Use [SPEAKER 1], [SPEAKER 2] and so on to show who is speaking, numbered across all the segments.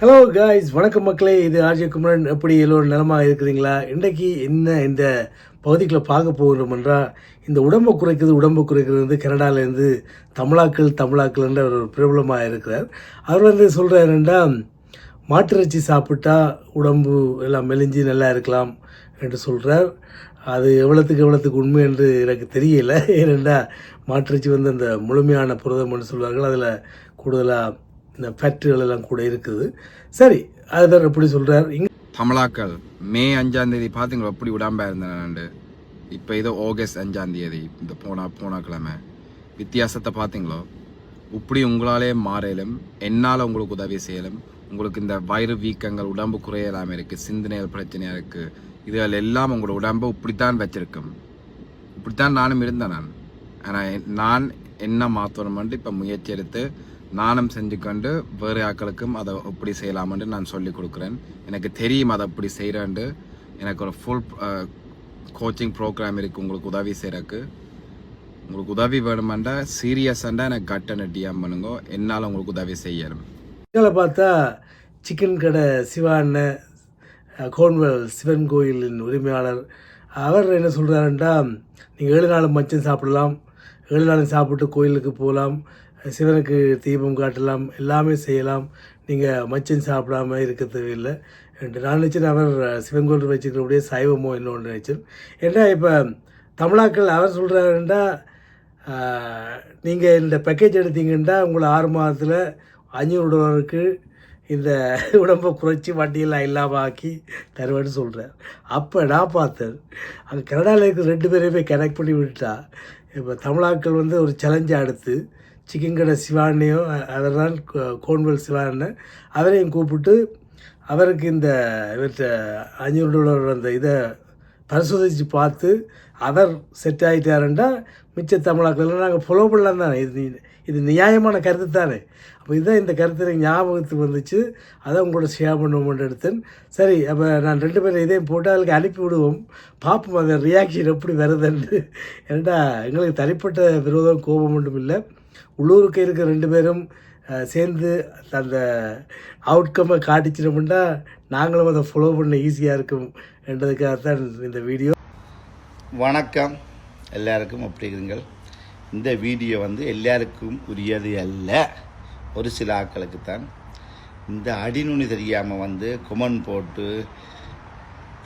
[SPEAKER 1] Hello guys வணக்கம் மக்களே. இது ஆர்ஜே குமரன். எப்படி எல்லோரும் நிலமாக இருக்கிறீங்களா? இன்றைக்கு என்ன இந்த பகுதிக்குள்ளே பார்க்க போகிறோம் என்றால் இந்த உடம்பை குறைக்கிறது உடம்பை குறைக்கிறது வந்து கனடாலேருந்து தமிழாக்கள் தமிழாக்கள் என்ற ஒரு பிரபலமாக இருக்கிறார். அவர் வந்து சொல்கிறார் என்றால் மாட்டிறைச்சி சாப்பிட்டா உடம்பு எல்லாம் மெலிஞ்சு நல்லா இருக்கலாம் என்று சொல்கிறார் அது எவ்வளோத்துக்கு எவ்வளோத்துக்கு உண்மை என்று எனக்கு தெரியல. ஏனெண்டா மாட்டிறைச்சி வந்து அந்த முழுமையான புரதம்னு சொல்வார்கள். அதில் கூடுதலாக இந்த ஃபேக்ட்ரிகள் எல்லாம் கூட இருக்குது. சரி அதுதான் எப்படி சொல்கிறார் இங்கே
[SPEAKER 2] தமிழாக்கள் மே அஞ்சாம் தேதி பார்த்துங்களா எப்படி விடாம இருந்தேன் இப்போ ஏதோ ஆகஸ்ட் அஞ்சாம் தேதி இந்த போனா போன கிழமை. வித்தியாசத்தை பார்த்தீங்களோ இப்படி உங்களாலே மாறலும் என்னால் உங்களுக்கு உதவி செய்யலும் உங்களுக்கு இந்த வயிறு வீக்கங்கள் உடம்பு குறையலாமல் இருக்குது சிந்தனைகள் பிரச்சனையாக இருக்குது இதுகள் எல்லாம் உங்களோட உடம்பை இப்படித்தான் வச்சிருக்கும். இப்படித்தான் நானும் இருந்தேன் நான். ஆனால் நான் என்ன மாற்றணுமென்று இப்போ முயற்சி எடுத்து நானும் செஞ்சு கொண்டு வேறு ஆட்களுக்கும் அதை எப்படி செய்யலாமென்று நான் சொல்லி கொடுக்குறேன். எனக்கு தெரியும் அதை எப்படி செய்கிறேன்ட்டு எனக்கு ஒரு ஃபுல் கோச்சிங் ப்ரோக்ராம் இருக்குது உங்களுக்கு உதவி செய்கிறக்கு உங்களுக்கு உதவி வேணுமெண்டா சீரியஸாண்டா எனக்கு கட்டண டிஎம் பண்ணுங்க. என்னால் உங்களுக்கு உதவி செய்யணும்
[SPEAKER 1] இதில் பார்த்தா சிக்கன் கடை சிவா அண்ணன் கோன்வெல் சிவன் கோயிலின் உரிமையாளர். அவர் என்ன சொல்கிறாருண்டா நீங்கள் ஏழு நாள் மச்சம் சாப்பிடலாம். ஏழு நாள் சாப்பிட்டு கோயிலுக்கு போகலாம். சிவனுக்கு தீபம் காட்டலாம் எல்லாமே செய்யலாம். நீங்கள் மச்சம் சாப்பிடாம இருக்க தேவையில்லை என்று நான் நினச்சேன் அவர் சிவன் கோயில் வச்சுக்கிறபடியே சைவமோ இன்னொன்று நினச்சேன் ஏன்னா இப்போ தமிழாக்கள் அவர் சொல்கிறாருண்டா நீங்கள் இந்த பேக்கேஜ் எடுத்தீங்கன்னா உங்களை ஆறு மாதத்தில் அஞ்சூறு டாலருக்கு இந்த உடம்பை குறைச்சி வட்டியெல்லாம் இல்லாமல் ஆக்கி தருவேன்னு சொல்கிறார் அப்போ நான் பார்த்தேன் அங்கே கனடாவில் இருக்கிற ரெண்டு பேரையுமே கனெக்ட் பண்ணி விட்டுட்டா. இப்போ தமிழாக்கள் வந்து ஒரு சேலஞ்சாக அடுத்து சிக்கன் கடை சிவானையும் அவர் தான் கோன்வெல் சிவான்னு அவரையும் கூப்பிட்டு அவருக்கு இந்த இவர்கிட்ட அஞ்சூறு டாலர் அந்த இதை பரிசோதித்து பார்த்து அவர் செட் ஆகிட்டாருண்டா மிச்ச தமிழாக்கள் நாங்கள் ஃபாலோ பண்ணலாம் தானே. இது இது நியாயமான கருத்து தானே. அப்போ இதுதான் இந்த கருத்து எனக்கு ஞாபகத்துக்கு வந்துச்சு. அதை உங்களோட ஷேர் பண்ணுவோம்னு எடுத்தேன். சரி அப்போ நான் ரெண்டு பேரும் இதையும் போட்டு அதுக்கு அனுப்பி விடுவோம். பார்ப்போம் அந்த ரியாக்ஷன் எப்படி வருதுன்னு. ஏன்டா எங்களுக்கு தனிப்பட்ட விரோதம் கோபம் ஒன்றும் இல்லை. உள்ளூருக்கு இருக்க ரெண்டு பேரும் சேர்ந்து அந்த அவுட்கம்மை காட்டிச்சிட்டோம்னா நாங்களும் அதை ஃபாலோ பண்ண ஈஸியாக இருக்கும் என்றதுக்காக தான் இந்த வீடியோ
[SPEAKER 3] வணக்கம். எல்லாருக்கும் அப்படிங்கிறீங்கள் இந்த வீடியோ வந்து எல்லாருக்கும் உரியது அல்ல. ஒரு சில ஆட்களுக்கு தான் இந்த அடிநுனி தெரியாமல் வந்து குமன் போட்டு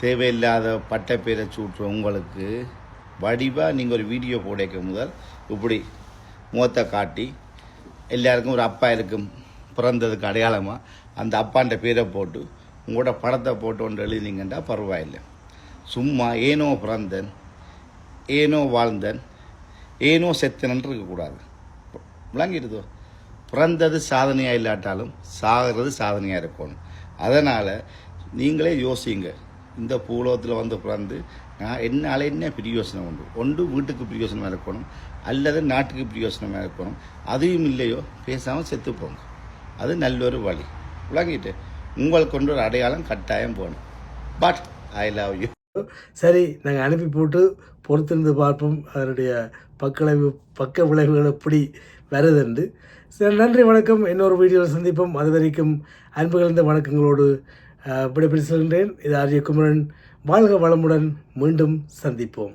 [SPEAKER 3] தேவையில்லாத பட்டை பேரை சூட்டுற உங்களுக்கு வடிவாக நீங்கள் ஒரு வீடியோ போடைக்க முதல் இப்படி முகத்தை காட்டி எல்லாருக்கும் ஒரு அப்பா இருக்கும் பிறந்ததுக்கு அடையாளமாக அந்த அப்பான்ற பேரை போட்டு உங்களோட படத்தை போட்டு ஒன்று எழுதினீங்கன்னா பரவாயில்லை. சும்மா ஏனோ பிறந்தன் ஏனோ வாழ்ந்தன் ஏனோ செத்தனன்று இருக்கக்கூடாது. விளங்கிடுதோ? பிறந்தது சாதனையாக இல்லாட்டாலும் சாகிறது சாதனையாக இருக்கணும். அதனால் நீங்களே யோசிங்க. இந்த பூலோகத்தில் வந்து பிறந்து நான் என்னால் என்ன பிரயோசனம் உண்டு? ஒன்று வீட்டுக்கு பிரயோசனமாக இருக்கணும் அல்லது நாட்டுக்கு பிரயோசனமாக இருக்கணும். அதையும் இல்லையோ பேசாமல் செத்து போங்க. அது நல்ல ஒரு வழி. விளங்கிட்டு உங்களுக்கு கொண்டு ஒரு அடையாளம் கட்டாயம் போகணும் பட் ஐ லவ் யூ
[SPEAKER 1] சரி நாங்கள் அனுப்பி போட்டு பொறுத்திருந்து பார்ப்போம். அதனுடைய பக்களவு பக்க விளைவுகள் எப்படி வருதுண்டு. சரி நன்றி வணக்கம். இன்னொரு வீடியோவில் சந்திப்போம். அது வரைக்கும் அன்பு கலந்த வணக்கங்களோடு விடைபெற்று செல்கின்றேன். இது ஆர்ஜி குமரன் வாழ்க வளமுடன். மீண்டும் சந்திப்போம்.